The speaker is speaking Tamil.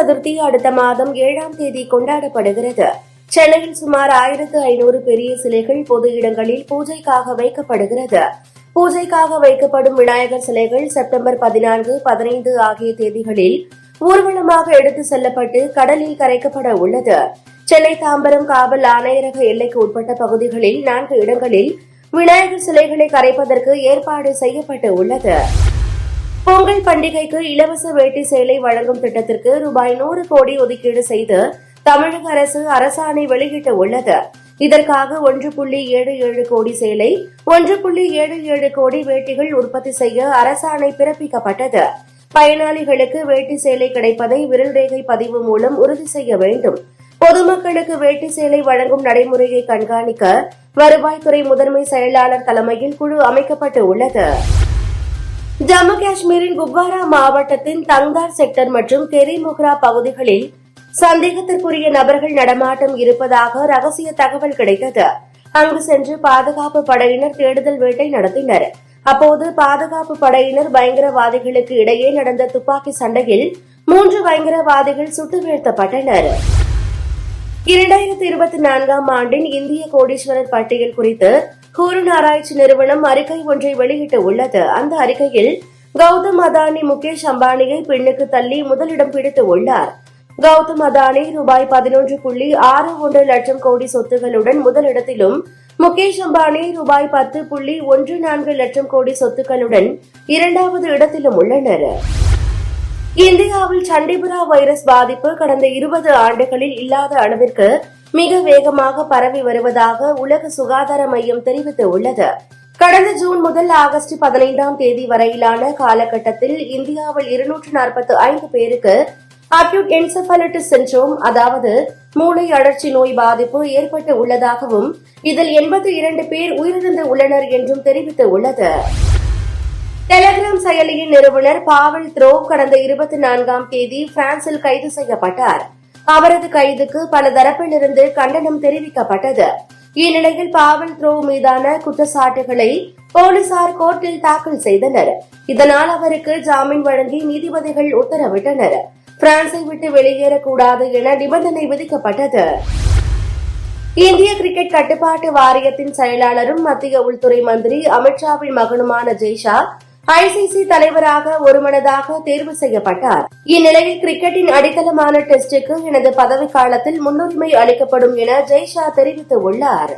சதுர்த்தி அடுத்த மாதம் ஏழாம் தேதி கொண்டாடப்படுகிறது. சென்னையில் சுமார் ஆயிரத்து ஐநூறு பெரிய சிலைகள் பொது இடங்களில் பூஜைக்காக வைக்கப்படுகிறது. பூஜைக்காக வைக்கப்படும் விநாயகர் சிலைகள் செப்டம்பர் பதினான்கு பதினைந்து ஆகிய தேதிகளில் ஊர்வலமாக எடுத்து செல்லப்பட்டு கடலில் கரைக்கப்பட உள்ளது. சென்னை தாம்பரம் காவல் ஆணையரக எல்லைக்கு உட்பட்ட பகுதிகளில் நான்கு இடங்களில் விநாயகர் சிலைகளை கரைப்பதற்கு ஏற்பாடு செய்யப்பட்டு உள்ளது. பொங்கல் பண்டிகைக்கு இலவச வேட்டி சேலை வழங்கும் திட்டத்திற்கு ரூபாய் நூறு கோடி ஒதுக்கீடு செய்து தமிழக அரசு அரசாணை வெளியிட்டு உள்ளது. இதற்காக ஒன்று புள்ளி ஏழு ஏழு கோடி சேலை ஒன்று புள்ளி ஏழு ஏழு கோடி வேட்டிகள் உற்பத்தி செய்ய அரசாணை பிறப்பிக்கப்பட்டது. பயனாளிகளுக்கு வேட்டி சேலை கிடைப்பதை விரல் ரேகை பதிவு மூலம் உறுதி செய்ய வேண்டும். பொதுமக்களுக்கு வேட்டி சேலை வழங்கும் நடைமுறையை கண்காணிக்க வருவாய்த்துறை முதன்மை செயலாளர் தலைமையில் குழு அமைக்கப்பட்டு உள்ளது. ஜம்மு காஷ்மீரின் குப்வாரா மாவட்டத்தின் தங்தார் செக்டர் மற்றும் கெரிமுக்ரா பகுதிகளில் சந்தேகத்திற்குரிய நபர்கள் நடமாட்டம் இருப்பதாக ரகசிய தகவல் கிடைத்தது. அங்கு சென்று பாதுகாப்பு படையினர் தேடுதல் வேட்டை நடத்தினர். அப்போது பாதுகாப்பு படையினர் பயங்கரவாதிகளுக்கு இடையே நடந்த துப்பாக்கி சண்டையில் மூன்று பயங்கரவாதிகள் சுட்டு வீழ்த்தப்பட்டனர். இரண்டாயிரத்தி இருபத்தி நான்காம் ஆண்டின் இந்திய கோடீஸ்வரர் பட்டியல் குறித்து ஹூரன் ஆராய்ச்சி நிறுவனம் அறிக்கை ஒன்றை வெளியிட்டு உள்ளது. அந்த அறிக்கையில் கௌதம் அதானி முகேஷ் அம்பானியை பெண்ணுக்கு தள்ளி முதலிடம் பிடித்து உள்ளார். கௌதம் அதானி ரூபாய் பதினொன்று புள்ளி ஆறு ஒன்று லட்சம் கோடி சொத்துகளுடன் முதலிடத்திலும் முகேஷ் அம்பானி ரூபாய் பத்து புள்ளி ஒன்று நான்கு லட்சம் கோடி சொத்துக்களுடன் இரண்டாவது இடத்திலும் உள்ளனர். இந்தியாவில் சண்டிபுரா வைரஸ் பாதிப்பு கடந்த இருபது ஆண்டுகளில் இல்லாத அளவிற்கு மிக வேகமாக பரவி வருவதாக உலக சுகாதார மையம் தெரிவித்துள்ளது. கடந்த ஜூன் முதல் ஆகஸ்ட் பதினைந்தாம் தேதி வரையிலான காலகட்டத்தில் இந்தியாவில் இருநூற்று நாற்பத்தி ஐந்து பேருக்கு அக்யூட் என்செஃபாலிட்டிஸ் சென்ட்ரோம் அதாவது மூளை அழற்சி நோய் பாதிப்பு ஏற்பட்டு உள்ளதாகவும் இதில் எண்பத்தி இரண்டு பேர் உயிரிழந்து உள்ளனர் என்றும் தெரிவித்துள்ளது. டெலிகிராம் செயலியின் நிறுவனர் பாவல் த்ரோ கடந்த இருபத்தி நான்காம் தேதி பிரான்சில் கைது செய்யப்பட்டார். அவரது கைதுக்கு பல தரப்பிலிருந்து கண்டனம் தெரிவிக்கப்பட்டது. இந்நிலையில் பாவல் த்ரோ மீதான குற்றச்சாட்டுகளை போலீசார் கோர்ட்டில் தாக்கல் செய்தனர். இதனால் அவருக்கு ஜாமீன் வழங்கி நீதிபதிகள் உத்தரவிட்டனர். பிரான்சை விட்டு வெளியேறக்கூடாது என நிபந்தனை விதிக்கப்பட்டது. இந்திய கிரிக்கெட் கட்டுப்பாட்டு வாரியத்தின் செயலாளரும் மத்திய உள்துறை மந்திரி அமித்ஷாவின் மகனுமான ஜெய்ஷா ஐசிசி தலைவராக ஒருமனதாக தேர்வு செய்யப்பட்டார். இந்நிலையில் கிரிக்கெட்டின் அடித்தளமான டெஸ்டுக்கு எனது பதவிக்காலத்தில் முன்னுரிமை அளிக்கப்படும் என ஜெய்ஷா தெரிவித்துள்ளார்.